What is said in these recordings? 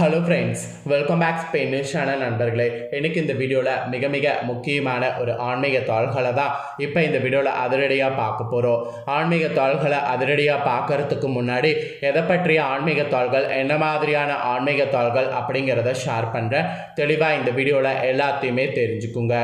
Hello friends welcome back ஸ்பெயினிஷான நண்பர்களே. எனக்கு இந்த வீடியோவில் மிக மிக முக்கியமான ஒரு ஆன்மீக தாள்களை தான் இப்போ இந்த வீடியோவில் அதிரடியாக பார்க்க போகிறோம் ஆன்மீக தாள்களை அதிரடியாக பார்க்கறதுக்கு முன்னாடி எதை பற்றிய ஆன்மீக தாள்கள் என்ன மாதிரியான ஆன்மீக தாள்கள் அப்படிங்கிறத ஷேர் பண்ணுறேன் தெளிவாக இந்த வீடியோவில் எல்லாத்தையுமே தெரிஞ்சுக்குங்க.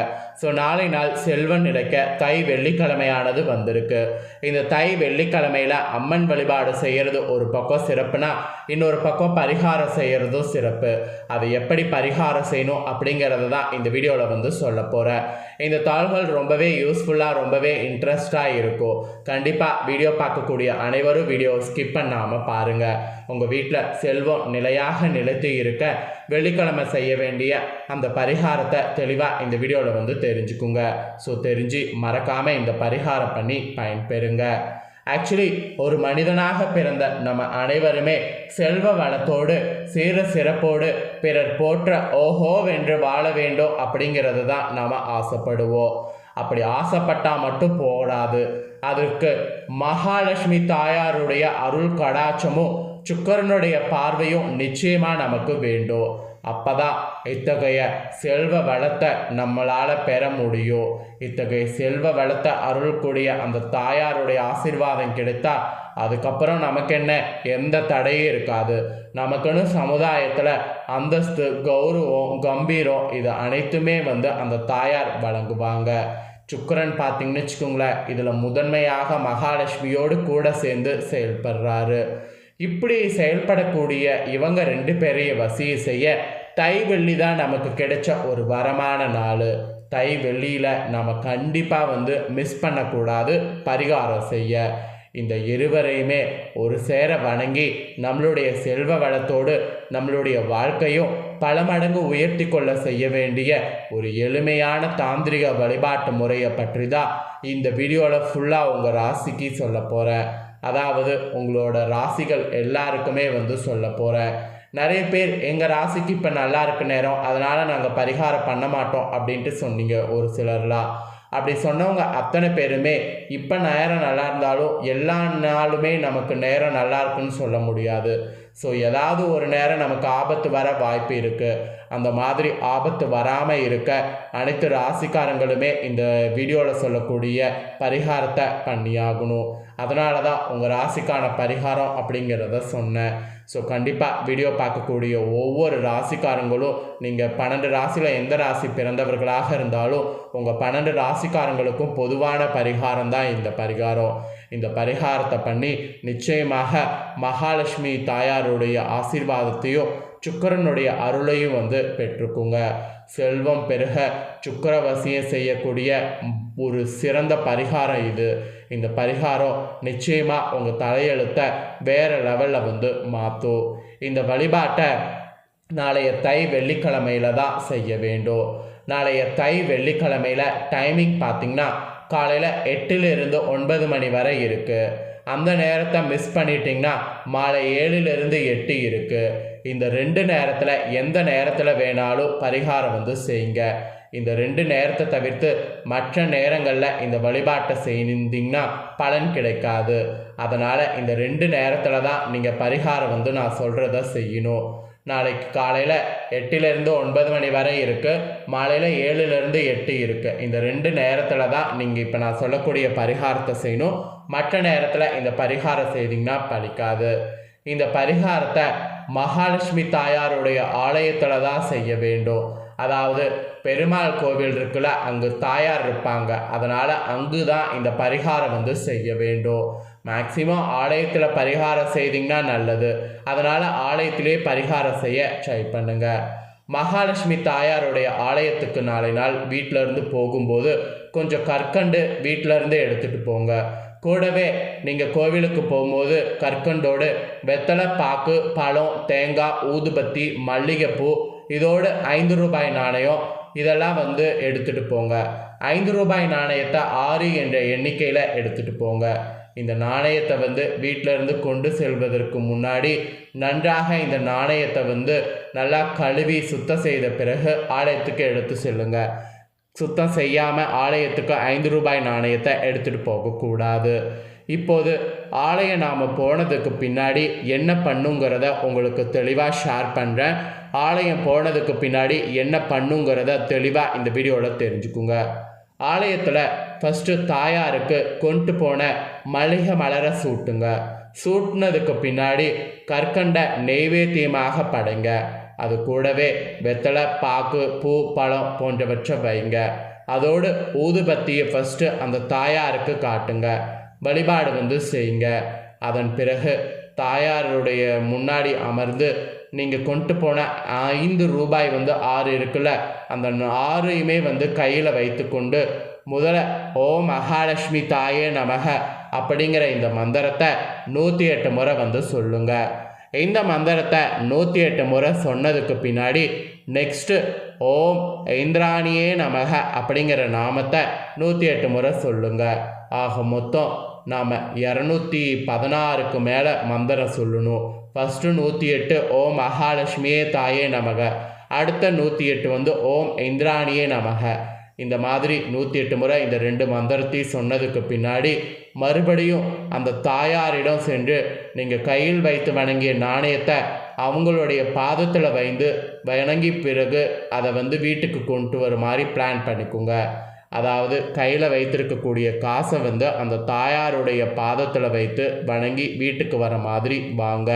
ஸோ நாளை நாள் செல்வன் நிலைக்க தை வெள்ளிக்கிழமையானது வந்திருக்கு. இந்த தை வெள்ளிக்கிழமையில் அம்மன் வழிபாடு செய்கிறது ஒரு பக்கம் சிறப்புனா இன்னொரு பக்கம் பரிகாரம் செய்கிறதும் சிறப்பு. அதை எப்படி பரிகாரம் செய்யணும் அப்படிங்கிறத தான் இந்த வீடியோவில் வந்து சொல்ல போகிறேன் இந்த தாள்கள் ரொம்பவே யூஸ்ஃபுல்லாக ரொம்பவே இன்ட்ரெஸ்டாக இருக்கும். கண்டிப்பாக வீடியோ பார்க்கக்கூடிய அனைவரும் வீடியோ ஸ்கிப் பண்ணாமல் பாருங்கள் உங்கள் வீட்டில் செல்வம் நிலையாக நிலைத்து இருக்க வெள்ளிக்கிழமை செய்ய வேண்டிய அந்த பரிகாரத்தை தெளிவாக இந்த வீடியோவில் வந்து தெரிஞ்சுக்குங்க. ஸோ தெரிஞ்சு மறக்காமல் இந்த பரிகாரம் பண்ணி பயன்பெறுங்க. ஆக்சுவலி ஒரு மனிதனாக பிறந்த நம்ம அனைவருமே செல்வ வளத்தோடு சீர சிறப்போடு பிறர் போற்ற ஓஹோ வென்று வாழ வேண்டும் அப்படிங்கிறது தான் நாம் ஆசைப்படுவோம். அப்படி ஆசைப்பட்டால் மட்டும் போடாது. அதற்கு மகாலட்சுமி தாயாருடைய அருள் கடாட்சமும் சுக்கரனுடைய பார்வையும் நிச்சயமாக நமக்கு வேண்டும். அப்பதான் இத்தகைய செல்வ வளத்தை நம்மளால் பெற முடியும். இத்தகைய செல்வ வளத்தை அருள்கூடிய அந்த தாயாருடைய ஆசீர்வாதம் கிடைத்தா அதுக்கப்புறம் நமக்கு என்ன? எந்த தடையும் இருக்காது. நமக்குன்னு சமுதாயத்தில் அந்தஸ்து கௌரவம் கம்பீரம் இது அனைத்துமே வந்து அந்த தாயார் வழங்குவாங்க. சுக்கரன் பார்த்தீங்கன்னு வச்சுக்கோங்களேன் இதில் முதன்மையாக மகாலட்சுமியோடு கூட சேர்ந்து செயல்படுறாரு. இப்படி செயல்படக்கூடிய இவங்க ரெண்டு பேரையும் வசிய செய்ய தை வெள்ளி தான் நமக்கு கிடைச்ச ஒரு வரமான நாள். தை வெள்ளியில் நம்ம கண்டிப்பாக வந்து மிஸ் பண்ணக்கூடாது பரிகாரம் செய்ய. இந்த இருவரையுமே ஒரு சேர வணங்கி நம்மளுடைய செல்வ வளத்தோடு நம்மளுடைய வாழ்க்கையும் பல மடங்கு உயர்த்தி கொள்ள செய்ய வேண்டிய ஒரு எளிமையான தாந்திரிக வழிபாட்டு முறையை பற்றி தான் இந்த வீடியோவில் ஃபுல்லாக உங்கள் ராசிக்கு சொல்ல போகிறேன் அதாவது உங்களோட ராசிகள் எல்லாருக்குமே வந்து சொல்ல போகிறேன் நிறைய பேர் எங்கள் ராசிக்கு இப்போ நல்லா இருக்கு நேரம் அதனால் நாங்கள் பரிகாரம் பண்ண மாட்டோம் அப்படின்ட்டு சொன்னீங்க ஒரு சிலர்லாம் அப்படி சொன்னவங்க அத்தனை பேருமே இப்போ நேரம் நல்லா இருந்தாலும் எல்லா நாளுமே நமக்கு நேரம் நல்லா இருக்குன்னு சொல்ல முடியாது. ஸோ ஏதாவது ஒரு நேரம் நமக்கு ஆபத்து வர வாய்ப்பு இருக்குது அந்த மாதிரி ஆபத்து வராமல் இருக்க அனைத்து ராசிக்காரங்களுமே இந்த வீடியோவில் சொல்லக்கூடிய பரிகாரத்தை பண்ணியாகணும். அதனால தான் உங்கள் ராசிக்கான பரிகாரம் அப்படிங்கிறத சொன்னேன். ஸோ கண்டிப்பாக வீடியோ பார்க்கக்கூடிய ஒவ்வொரு ராசிக்காரங்களும் நீங்கள் பன்னெண்டு ராசியில் எந்த ராசி பிறந்தவர்களாக இருந்தாலும் உங்கள் பன்னெண்டு ராசிக்காரங்களுக்கும் பொதுவான பரிகாரம் தான் இந்த பரிகாரம். இந்த பரிகாரத்தை பண்ணி நிச்சயமாக மகாலட்சுமி தாயாருடைய ஆசீர்வாதத்தையும் சுக்கரனுடைய அருளையும் வந்து பெற்றுக்குங்க. செல்வம் பெருக சுக்கரவசியம் செய்யக்கூடிய ஒரு சிறந்த பரிகாரம் இது. இந்த பரிகாரம் நிச்சயமாக உங்கள் தலையெழுத்தை வேறு லெவலில் வந்து மாற்றும் இந்த வழிபாட்டை நாளைய தை வெள்ளிக்கிழமையில் தான் செய்ய வேண்டும். நாளைய தை வெள்ளிக்கிழமையில் டைமிங் பார்த்திங்கன்னா காலையில் எட்டுலேருந்து ஒன்பது மணி வரை இருக்குது அந்த நேரத்தை மிஸ் பண்ணிட்டீங்கன்னா மாலை ஏழுலேருந்து எட்டு இருக்குது இந்த ரெண்டு நேரத்தில் எந்த நேரத்தில் வேணாலும் பரிகாரம் வந்து செய்யுங்க. இந்த ரெண்டு நேரத்தை தவிர்த்து மற்ற நேரங்களில் இந்த வழிபாட்டை செய்திங்கன்னா பலன் கிடைக்காது. அதனால் இந்த ரெண்டு நேரத்தில் தான் நீங்கள் பரிகாரம் வந்து நான் சொல்கிறத செய்யணும். நாளைக்கு காலையில் எட்டிலேருந்து ஒன்பது மணி வரை இருக்குது மாலையில் ஏழுலேருந்து எட்டு இருக்குது இந்த ரெண்டு நேரத்தில் தான் நீங்கள் இப்போ நான் சொல்லக்கூடிய பரிகாரத்தை செய்யணும். மற்ற நேரத்தில் இந்த பரிகாரம் செய்திங்கன்னா பலிக்காது இந்த பரிகாரத்தை மகாலட்சுமி தாயாருடைய ஆலயத்தில் தான் செய்ய வேண்டும். அதாவது பெருமாள் கோவில் இருக்குல்ல அங்கு தாயார் இருப்பாங்க. அதனால் அங்கு தான் இந்த பரிகாரம் வந்து செய்ய வேண்டும். மேக்சிமம் ஆலயத்தில் பரிகாரம் செய்திங்கன்னா நல்லது. அதனால் ஆலயத்திலே பரிகாரம் செய்ய ட்ரை பண்ணுங்க. மகாலட்சுமி தாயாருடைய ஆலயத்துக்கு நாளை நாள் வீட்டிலேருந்து போகும்போது கொஞ்சம் கற்கண்டு வீட்டிலேருந்து எடுத்துகிட்டு போங்க. கூடவே நீங்கள் கோவிலுக்கு போகும்போது கற்கண்டோடு வெத்தலை பாக்கு பழம் தேங்காய் ஊதுபத்தி மல்லிகைப்பூ இதோடு ஐந்து ரூபாய் நாணயம் இதெல்லாம் வந்து எடுத்துகிட்டு போங்க. ஐந்து ரூபாய் நாணயத்தை ஆறு என்ற எண்ணிக்கையில் எடுத்துகிட்டு போங்க. இந்த நாணயத்தை வந்து வீட்டிலேருந்து கொண்டு செல்வதற்கு முன்னாடி நன்றாக இந்த நாணயத்தை வந்து நல்லா கழுவி சுத்தம் செய்த பிறகு ஆலயத்துக்கு எடுத்து செல்லுங்க. சுத்தம் செய்யாமல் ஆலயத்துக்கு ஐந்து ரூபாய் நாணயத்தை எடுத்துகிட்டு போகக்கூடாது இப்போது ஆலயம் நாம் போனதுக்கு பின்னாடி என்ன பண்ணுங்கிறத உங்களுக்கு தெளிவாக ஷேர் பண்ணுறேன் ஆலயம் போனதுக்கு பின்னாடி என்ன பண்ணுங்கிறத தெளிவாக இந்த வீடியோவில் தெரிஞ்சுக்குங்க. ஆலயத்தில் ஃபஸ்ட்டு தாயாருக்கு கொண்டு போன மளிகை மலரை சூட்டுங்க. சூட்டினதுக்கு பின்னாடி கற்கண்ட நெய்வேத்தியமாக படைங்க. அது கூடவே வெத்தலை பாக்கு பூ பழம் போன்றவற்றை வைங்க. அதோடு ஊதுபத்தியை ஃபஸ்ட்டு அந்த தாயாருக்கு காட்டுங்க. வழிபாடு வந்து செய்யுங்க. அதன் பிறகு தாயாருடைய முன்னாடி அமர்ந்து நீங்கள் கொண்டு போன ஐந்து ரூபாய் வந்து ஆறு இருக்குல்ல அந்த ஆறையுமே வந்து கையில் வைத்துக்கொண்டு முதல்ல ஓ மகாலட்சுமி தாயே நமக அப்படிங்கிற இந்த மந்திரத்தை நூற்றி எட்டு முறை வந்து சொல்லுங்க. இந்த மந்திரத்தை நூற்றி எட்டு முறை சொன்னதுக்கு பின்னாடி நெக்ஸ்ட்டு ஓம் இந்திராணியே நமக அப்படிங்கிற நாமத்தை நூற்றி எட்டு முறை சொல்லுங்க. ஆக மொத்தம் நாம் இரநூத்தி பதினாறுக்கு மேலே மந்திரம் சொல்லணும். ஃபஸ்ட்டு நூற்றி எட்டு ஓம் மகாலட்சுமியே தாயே நமக. அடுத்த நூற்றி எட்டு வந்து ஓம் இந்திராணியே நமக. இந்த மாதிரி நூற்றி எட்டு முறை இந்த ரெண்டு மந்திரத்தையும் சொன்னதுக்கு பின்னாடி மறுபடியும் அந்த தாயாரிடம் சென்று நீங்கள் கையில் வைத்து வணங்கிய நாணயத்தை அவங்களுடைய பாதத்தில் வைந்து வணங்கி பிறகு அதை வந்து வீட்டுக்கு கொண்டு வர மாதிரி பிளான் பண்ணிக்கோங்க. அதாவது கையில் வைத்திருக்கக்கூடிய காசை வந்து அந்த தாயாருடைய பாதத்தில் வைத்து வணங்கி வீட்டுக்கு வர மாதிரி வாங்க.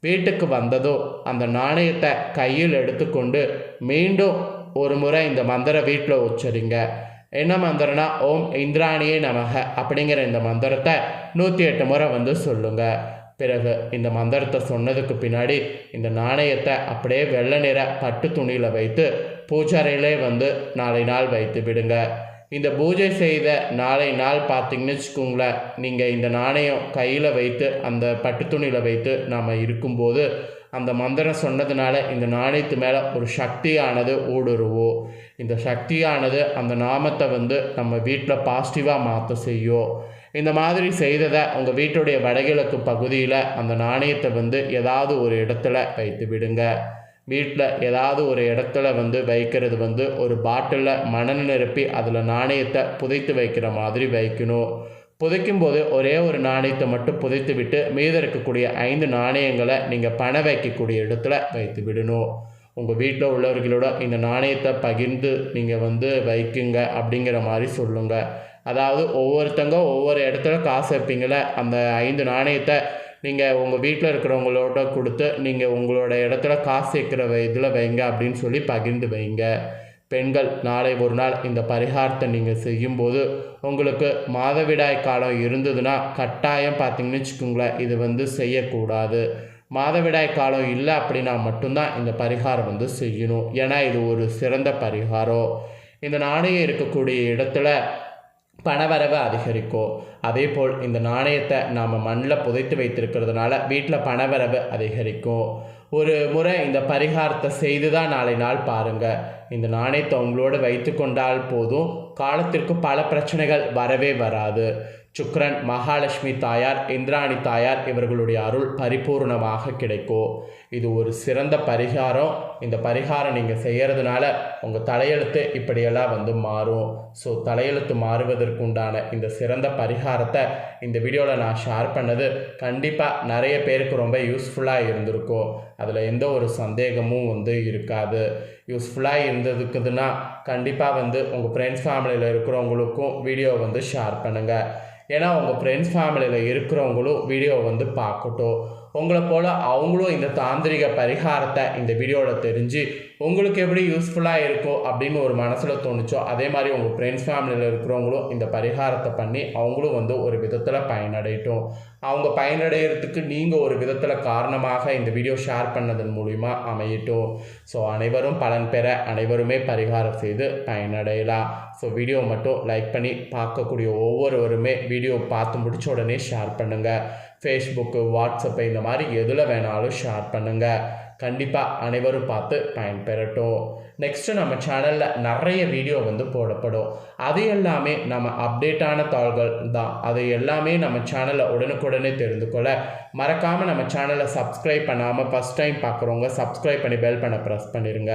வீட்டுக்கு வந்ததோ அந்த நாணயத்தை கையில் எடுத்துக்கொண்டு மீண்டும் ஒரு முறை இந்த மந்திர வீட்டில் உச்சரிங்க. என்ன மந்திரம்னா ஓம் இந்திராணியே நமக அப்படிங்கிற இந்த மந்திரத்தை நூற்றி எட்டு முறை வந்து சொல்லுங்க. பிறகு இந்த மந்திரத்தை சொன்னதுக்கு பின்னாடி இந்த நாணயத்தை அப்படியே வெள்ளை நிற பட்டு துணியில் வைத்து பூஜாரையிலே வந்து நாளை நாள் வைத்து விடுங்க. இந்த பூஜை செய்த நாளை நாள் பார்த்தீங்கன்னு வச்சுக்கோங்களேன் நீங்கள் இந்த நாணயம் கையில் வைத்து அந்த பட்டு துணியில் வைத்து நாம் இருக்கும்போது அந்த மந்திரம் சொன்னதுனால இந்த நாணயத்து மேலே ஒரு சக்தியானது ஊடுருவோம் இந்த சக்தியானது அந்த நாமத்தை வந்து நம்ம வீட்டில் பாசிட்டிவாக மாற்ற செய்யும் இந்த மாதிரி செய்ததை உங்கள் வீட்டுடைய வடகிழக்கு பகுதியில் அந்த நாணயத்தை வந்து ஏதாவது ஒரு இடத்துல வைத்து விடுங்க. வீட்டில் ஏதாவது ஒரு இடத்துல வந்து வைக்கிறது வந்து ஒரு பாட்டிலில் மணல் நிரப்பி அதில் நாணயத்தை புதைத்து வைக்கிற மாதிரி வைக்கணும். புதைக்கும் போது ஒரே ஒரு நாணயத்தை மட்டும் புதைத்து விட்டு மீதம் இருக்கக்கூடிய ஐந்து நாணயங்களை நீங்கள் பண வைக்கக்கூடிய இடத்துல வைத்து விடணும். உங்கள் வீட்டில் உள்ளவர்களோட இந்த நாணயத்தை பகிர்ந்து நீங்கள் வந்து வைக்குங்க அப்படிங்கிற மாதிரி சொல்லுங்கள் அதாவது ஒவ்வொருத்தங்க ஒவ்வொரு இடத்துல காசு வைப்பீங்கள அந்த ஐந்து நாணயத்தை நீங்கள் உங்கள் வீட்டில் இருக்கிறவங்களோட கொடுத்து நீங்கள் உங்களோட இடத்துல காசு சேர்க்குற இதில் வைங்க அப்படின்னு சொல்லி பகிர்ந்து வைங்க. பெண்கள் நாளை ஒரு நாள் இந்த பரிகாரத்தை நீங்கள் செய்யும்போது உங்களுக்கு மாதவிடாய் காலம் இருந்ததுன்னா கட்டாயம் பார்த்தீங்கன்னு வச்சுக்கோங்களேன் இது வந்து செய்யக்கூடாது. மாதவிடாய் காலம் இல்லை அப்படின்னா மட்டும்தான் இந்த பரிகாரம் வந்து செய்யணும். ஏன்னா இது ஒரு சிறந்த பரிகாரம். இந்த நாணயம் இருக்கக்கூடிய இடத்துல பணவரவு அதிகரிக்கும் அதே போல் இந்த நாணயத்தை நாம் மண்ணில் புதைத்து வைத்திருக்கிறதுனால வீட்டில் பணவரவு அதிகரிக்கும் ஒரு முறை இந்த பரிகாரத்தை செய்து தான் நாளை நாள் பாருங்கள் இந்த நாணயத்தை உங்களோடு வைத்து கொண்டால் போதும். காலத்திற்கு பல பிரச்சனைகள் வரவே வராது. சுக்ரன் மகாலட்சுமி தாயார் இந்திராணி தாயார் இவர்களுடைய அருள் பரிபூர்ணமாக கிடைக்கும் இது ஒரு சிறந்த பரிகாரம். இந்த பரிகாரம் நீங்கள் செய்கிறதுனால உங்கள் தலையெழுத்து இப்படியெல்லாம் வந்து மாறும். ஸோ தலையெழுத்து மாறுவதற்கு உண்டான இந்த சிறந்த பரிகாரத்தை இந்த வீடியோவில் நான் ஷேர் பண்ணது கண்டிப்பாக நிறைய பேருக்கு ரொம்ப யூஸ்ஃபுல்லாக இருந்திருக்கும். அதில் எந்த ஒரு சந்தேகமும் வந்து இருக்காது. யூஸ்ஃபுல்லாக இருந்ததுக்குதுன்னா கண்டிப்பாக வந்து உங்கள் ஃப்ரெண்ட்ஸ் ஃபேமிலியில் இருக்கிறவங்களுக்கும் வீடியோ வந்து ஷேர் பண்ணுங்கள் ஏன்னா உங்கள் ஃப்ரெண்ட்ஸ் ஃபேமிலியில் இருக்கிறவங்களும் வீடியோ வந்து பார்க்கட்டும். உங்களை போல் அவங்களும் இந்த தாந்திரிக பரிகாரத்தை இந்த வீடியோவில் தெரிஞ்சு உங்களுக்கு எப்படி யூஸ்ஃபுல்லாக இருக்கோ அப்படின்னு ஒரு மனசில் தோணுச்சோ அதே மாதிரி உங்கள் ஃப்ரெண்ட்ஸ் ஃபேமிலியில் இருக்கிறவங்களும் இந்த பரிகாரத்தை பண்ணி அவங்களும் வந்து ஒரு விதத்தில் பயனடையட்டும். அவங்க பயனடைகிறதுக்கு நீங்கள் ஒரு விதத்தில் காரணமாக இந்த வீடியோ ஷேர் பண்ணதன் மூலிமா அமையட்டும். ஸோ அனைவரும் பலன் பெற அனைவருமே பரிகாரம் செய்து பயனடையலாம். ஸோ வீடியோ மட்டும் லைக் பண்ணி பார்க்கக்கூடிய ஒவ்வொருவருமே வீடியோ பார்த்து முடிச்ச உடனே ஷேர் பண்ணுங்கள் ஃபேஸ்புக்கு வாட்ஸ்அப்பு இந்த மாதிரி எதில் வேணாலும் ஷேர் பண்ணுங்கள் கண்டிப்பாக அனைவரும் பார்த்து பயன்பெறட்டும். நெக்ஸ்ட்டு நம்ம சேனலில் நிறைய வீடியோ வந்து போடப்படும். அது எல்லாமே நம்ம அப்டேட்டான தாள்கள் தான். அது எல்லாமே நம்ம சேனலில் உடனுக்குடனே தெரிந்து கொள்ள. மறக்காமல் நம்ம சேனலை சப்ஸ்கிரைப் பண்ணாமல் ஃபஸ்ட் டைம் பார்க்குறவங்க சப்ஸ்கிரைப் பண்ணி பெல் பண்ண ப்ரெஸ் பண்ணிடுங்க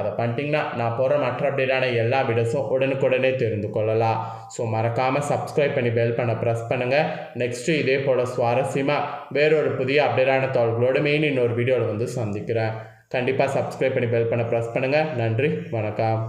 அதை பண்ணிட்டீங்கன்னா நான் போகிற மற்ற அப்டேட்டான எல்லா வீடியோஸும் உடனுக்குடனே தெரிந்து கொள்ளலாம். ஸோ மறக்காமல் சப்ஸ்கிரைப் பண்ணி பெல் பண்ண ப்ரெஸ் பண்ணுங்கள் நெக்ஸ்ட்டு இதே போல் சுவாரஸ்யமாக வேறொரு புதிய அப்டேட்டான தாள்களோடு மெயின் இன்னொரு வீடியோவில் வந்து சந்திக்கும் சந்திக்கிறேன் கண்டிப்பாக சப்ஸ்கிரைப் பண்ணி பெல் பண்ண ப்ரெஸ் பண்ணுங்கள் நன்றி வணக்கம்.